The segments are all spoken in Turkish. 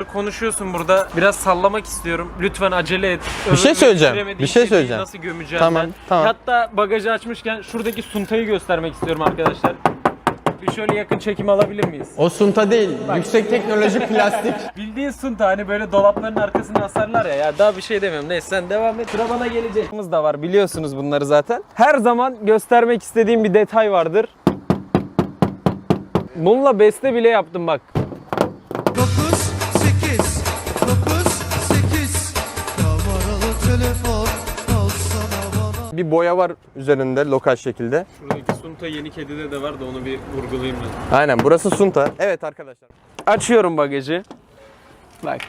konuşuyorsun burada. Biraz sallamak istiyorum. Lütfen acele et. Bir şey söyleyeceğim. Bir şey söyleyeceğim. Nasıl gömeceğim Tamam, ben. tamam. Hatta bagajı açmışken şuradaki suntayı göstermek istiyorum arkadaşlar. Bir şöyle yakın çekim alabilir miyiz? O sunta değil. Yüksek teknoloji plastik. Bildiğin sunta hani böyle dolapların arkasına asarlar ya. Ya daha bir şey demiyorum. Neyse sen devam et. Sıra bana gelecek. da var biliyorsunuz bunları zaten. Her zaman göstermek istediğim bir detay vardır. Bununla beste bile yaptım bak. 9 bir boya var üzerinde lokal şekilde. Şuradaki sunta yeni kedide de var da onu bir vurgulayayım ben. Aynen burası sunta. Evet arkadaşlar. Açıyorum bagajı. Bak.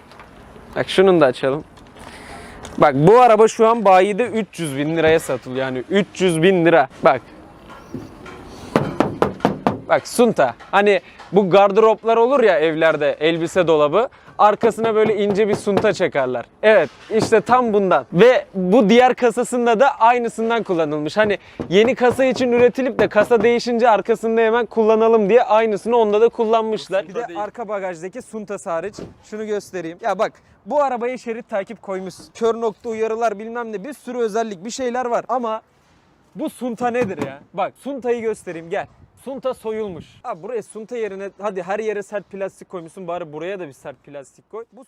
Bak şunun da açalım. Bak bu araba şu an bayide 300 bin liraya satılıyor. Yani 300 bin lira. Bak. Bak Sunta. Hani bu gardıroplar olur ya evlerde elbise dolabı. Arkasına böyle ince bir sunta çekerler. Evet işte tam bundan. Ve bu diğer kasasında da aynısından kullanılmış. Hani yeni kasa için üretilip de kasa değişince arkasında hemen kullanalım diye aynısını onda da kullanmışlar. Bir de arka bagajdaki suntası hariç şunu göstereyim. Ya bak bu arabaya şerit takip koymuş. Kör nokta uyarılar bilmem ne bir sürü özellik bir şeyler var ama bu sunta nedir ya? Bak suntayı göstereyim gel. Sunta soyulmuş. Abi buraya sunta yerine hadi her yere sert plastik koymuşsun bari buraya da bir sert plastik koy. Bu